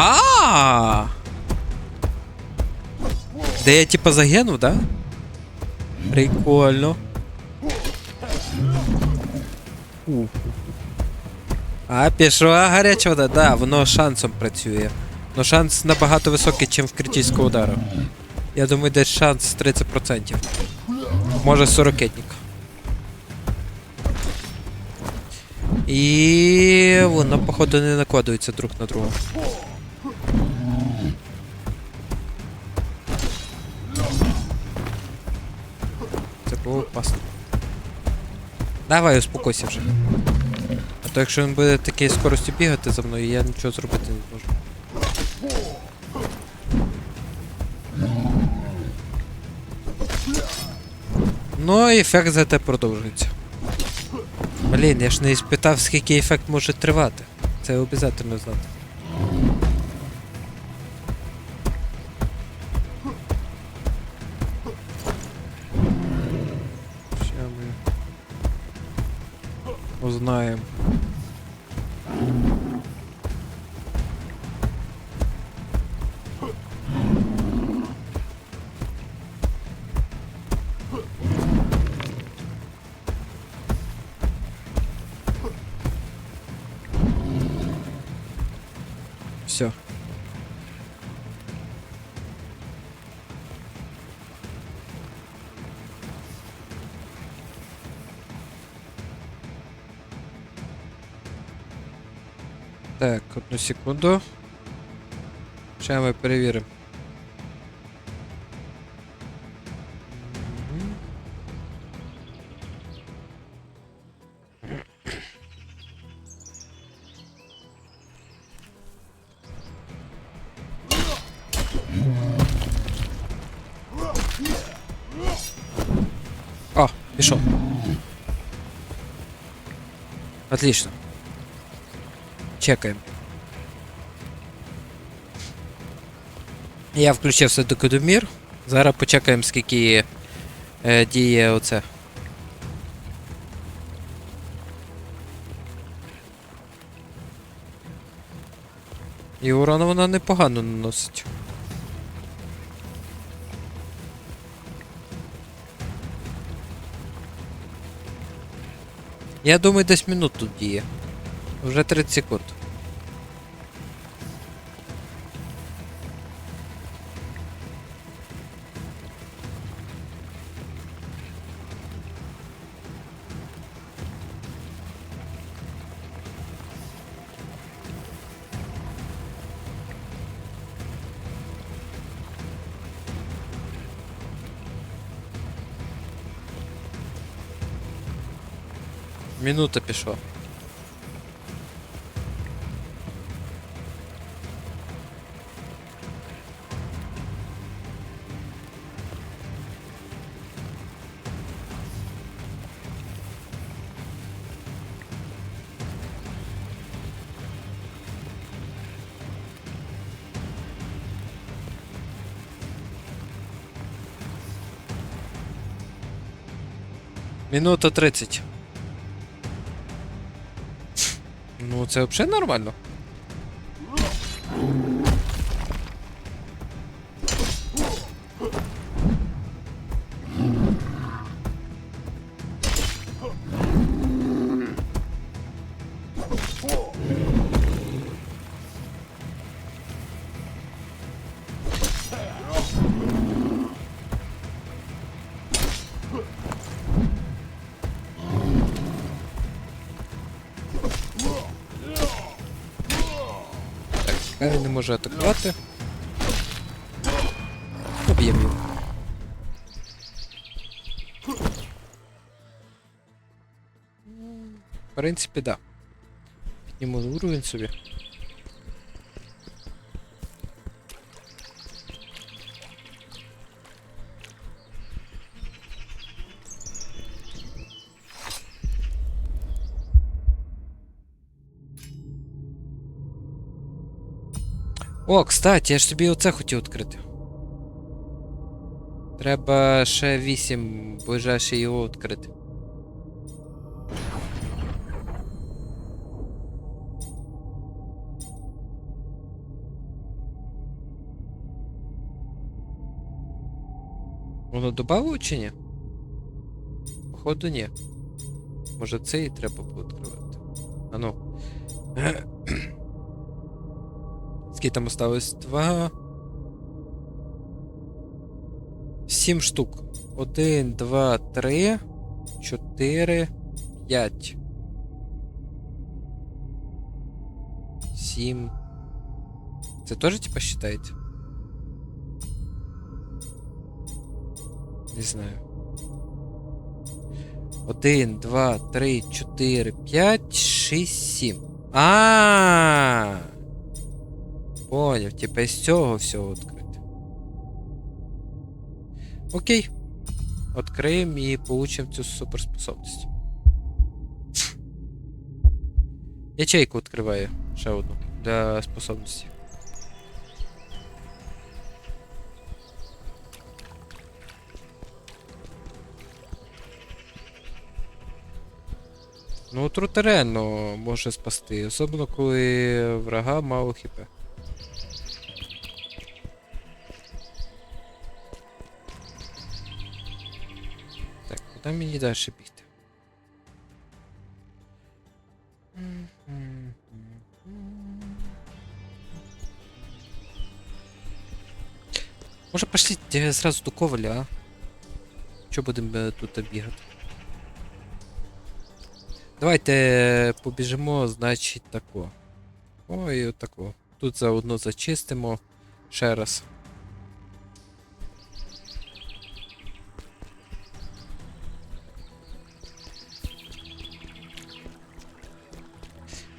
А! Де я типа загинув, да? Прикольно. А, пішла гаряча вода, да, воно шансом працює. Но шанс набагато високий, ніж в критичного удару. Я думаю, десь шанс 30%. Може 40 І воно, походу, не накладується друг на друга. Було. Давай, успокойся вже. А то якщо він буде такій скорості бігати за мною, я нічого зробити не зможу. Ну, і ефект зате продовжується. Блін, я ж не спитав, скільки ефект може тривати. Це обов'язково знати. Узнаємо. Все. Так, одну секунду. Ми перевіримо. Мгм. О, пішов. Отлично. Чекаємо. Я включив все декодомір. Зараз почекаємо, скільки е, діє оце. І урон вона непогано наносить. Я думаю, десь минут тут діє. Вже 30 секунд. Минута пішла. Минута 30. Ну, це взагалі нормально. Так, не може атакувати. Об'єм його. В принципі, да. Підніму уровень собі. О, кстати, я ж собі оце хотів відкрити. Треба ще вісім ближайше ще його відкрити. Воно добавило чи ні? Походу ні. Може це і треба буде відкривати. ну. Скільки там осталось? Два. Сім штук. Один, два, три, чотири, п'ять. Сім. Це теж типа считаете? Не знаю. Один, два, три, чотири, п'ять, шість, сім. А. Поняв, типа із цього всього відкрити. Окей. Откриємо і получимо цю суперспособність. Ячейку відкриваю ще одну для способності. Ну, тут реально може спасти, особливо коли врага мало хп. Куди мені далі бігти? Може пошліть е, зразу до коваля, а? Що будемо е, тут бігати? Давайте е, побіжимо, значить, тако. Ой, отако. Тут заодно зачистимо. Ще раз.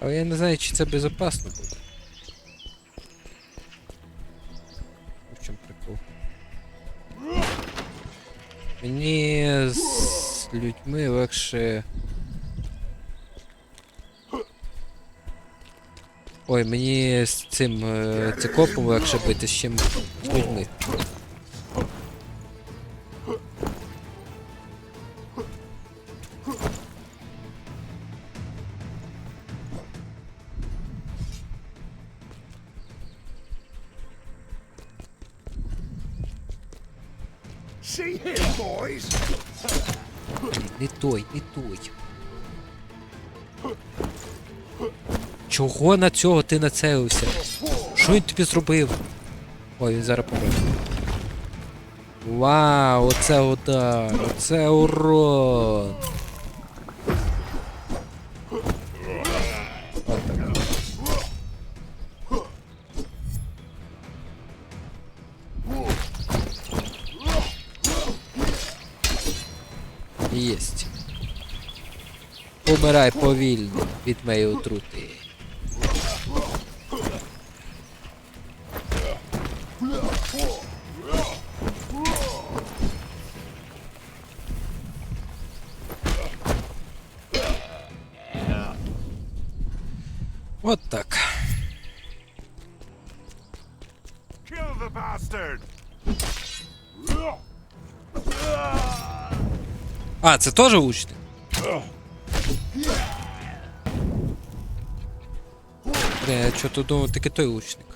Але я не знаю, чи це безопасно буде. В чому прикол? Мені з людьми легше. Ой, мені з цим е, цикопом легше бити, чим з людьми. Не той, не той. Чого на цього ти нацелився? Що він тобі зробив? Ой, він зараз помре. Вау, оце удар, оце урон. Єсть. Помирай повільно від моєї отрути. А, це теж учник? Бля, я чого-то думав, таки той лучник.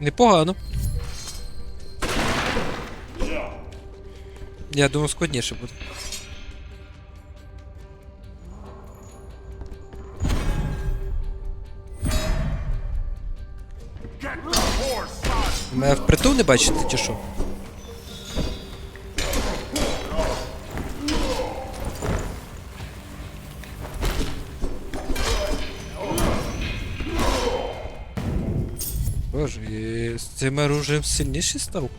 Непогано. Я думаю, складніше буде. Мене впритул не бачите, чи що? Боже, і з цим оружием сильніший став?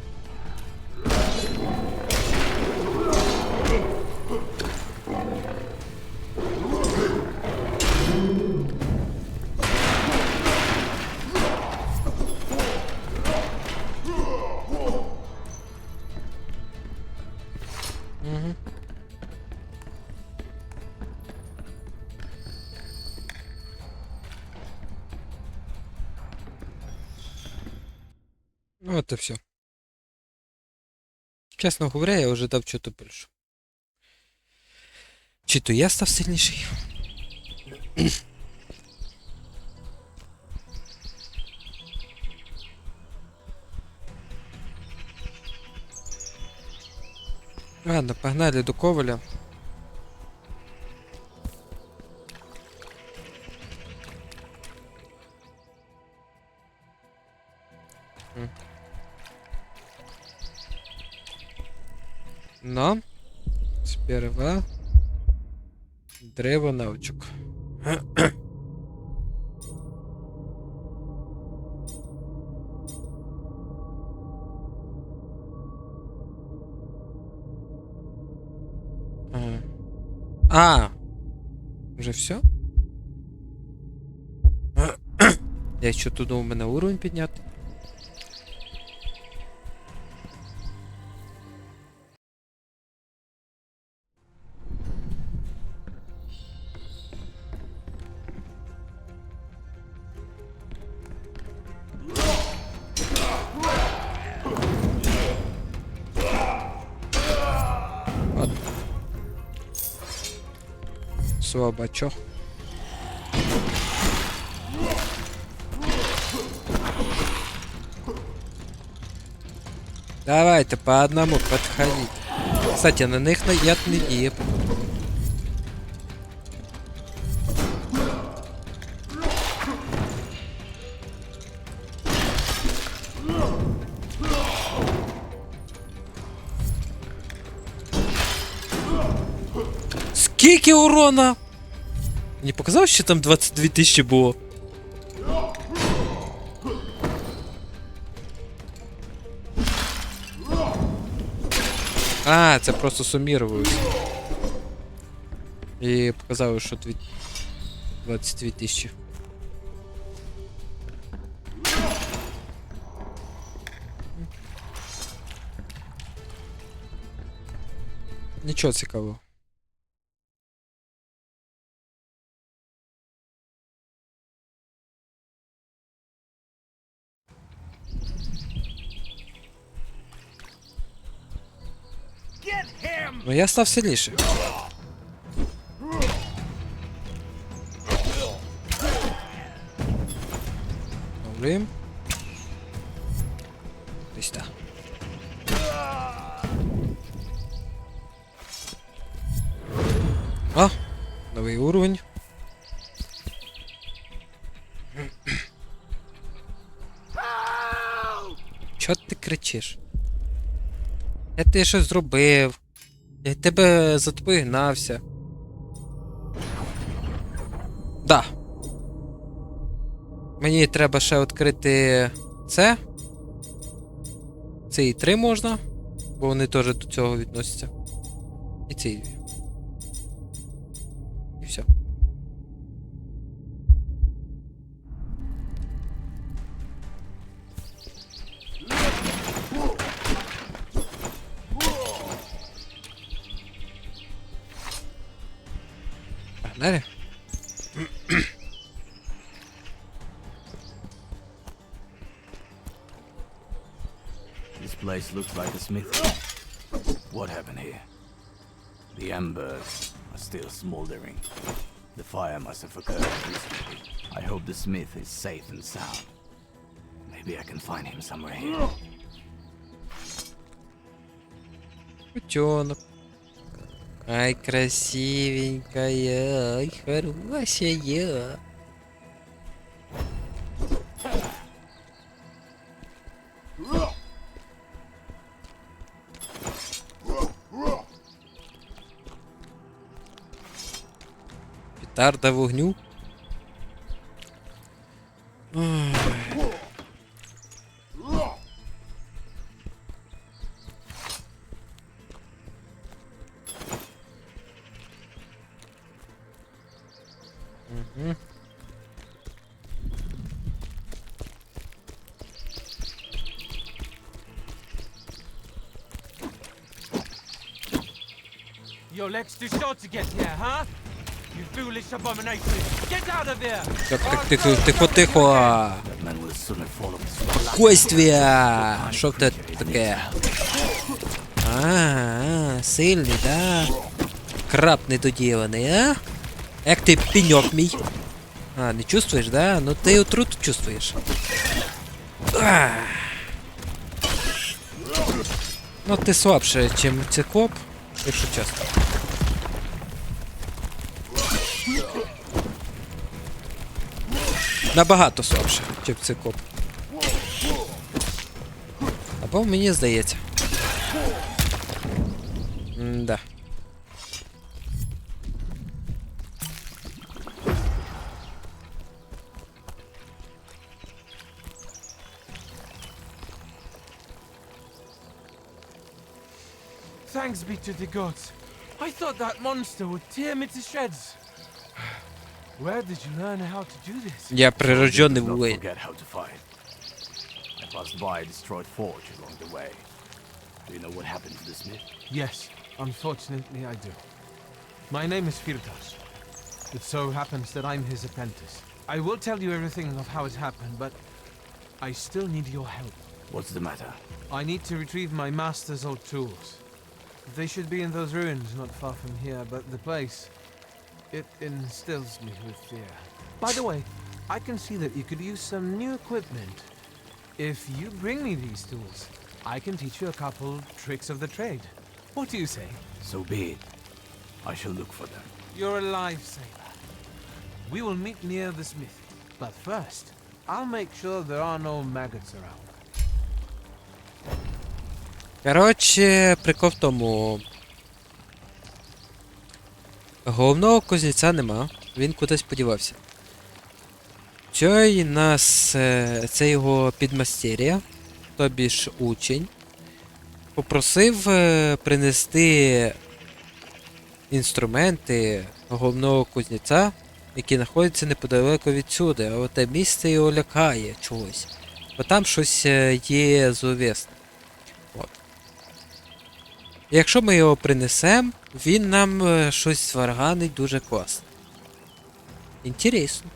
Все. Чесно говоря, я вже дав чого більше. Чи то я став сильніший? Ладно, погнали до Коваля. Но сперва древо навчок. Ага. А, уже все? Я що тут думав мене уровень підняти? Слабачок. Давайте по одному подходить. Кстати, на них на яд не діє. Скільки урона? Мені показалось, що там 22 тисячі було. А, це просто суммировалось. І показало, що дві- 22 тисячі. Нічого цікавого. Ну я став сильніший. Добре. Десь так. А, новий уровень. Чо ти кричиш? Я тобі щось зробив. Я тебе за тобою гнався. Да. Мені треба ще відкрити це. Це і три можна, бо вони теж до цього відносяться. І ці дві. place looks like a smith. What happened here? The embers are still smoldering. The fire must have occurred recently. I hope the smith is safe and sound. Maybe I can find him somewhere here. Утенок. Ай, красивенькая, ай, хорошая. Петарда вогню. Ой. Leg's too short to get here, huh? Так, так, тихо, тихо, тихо. Спокойствие! Що тебе таке? А, а, сильний, да? Краб недоділений, а? Як ти пеньок мій? А, не чувствуєш, да? Ну ти отруту чувствуєш. А. Ну ти слабше, чим циклоп, якщо чесно. Набагато слабше, чим циклоп. Або мені здається. Да. Thanks be to the gods. I thought that monster would tear me to shreds. Where did you learn how to do this? Я прирожденный Don't воин. forget how to fight. I passed by a destroyed forge along the way. Do you know what happened to the smith? Yes, unfortunately I do. My name is Firtas. It so happens that I'm his apprentice. I will tell you everything of how it happened, but I still need your help. What's the matter? I need to retrieve my master's old tools. They should be in those ruins not far from here, but the place, it instills me with fear. By the way, I can see that you could use some new equipment. If you bring me these tools, I can teach you a couple tricks of the trade. What do you say? So be it. I shall look for them. You're a lifesaver. We will meet near the smithy. But first, I'll make sure there are no maggots around. Коротше, прикол в тому. Головного кузнеця нема, він кудись подівався. Цей нас. е, Це його підмастерія, тобі ж учень, попросив е, принести інструменти головного кузнеця, які знаходяться неподалеку відсюди, а те місце його лякає чогось. Бо там щось е, є зловісне. Якщо ми його принесемо, він нам е, щось сварганить дуже класно. Інтересно.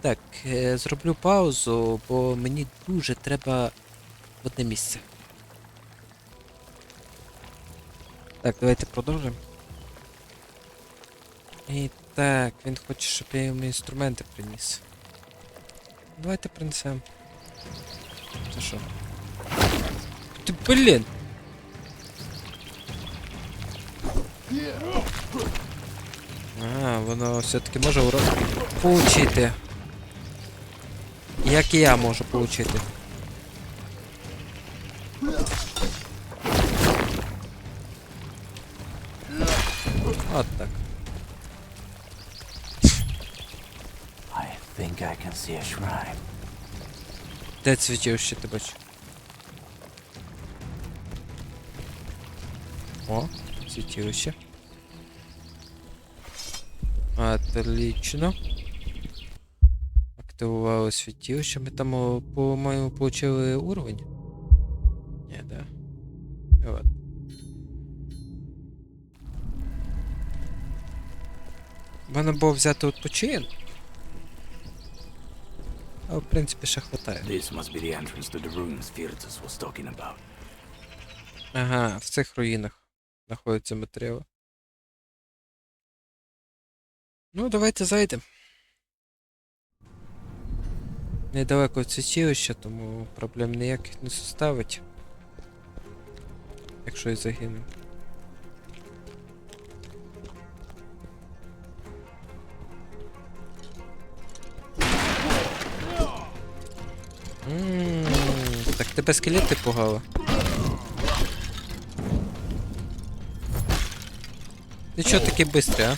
Так, е, зроблю паузу, бо мені дуже треба в одне місце. Так, давайте продовжимо. І так, він хоче, щоб я йому інструменти приніс. Давайте принесемо. Це що? Ти блін! А, воно все-таки може урок получити. Як і я можу получити. От так. I think I can see a shrine. Де цвітівще ти бачиш? О, світилище. Отлично. Активували світилище. Ми там, по-моєму, получили уровень. Ні, да. Ну, ладно. Можна було взяти відпочинок. А в принципі ще хватає. This must be the entrance to the ruins Firtus was talking about. Ага, в цих руїнах знаходяться матеріали. Ну, давайте зайдемо. Недалеко від святилища, тому проблем ніяких не составить. Якщо і загину. Ммм, так тебе скелети пугало. Ти чё таки быстрый, а?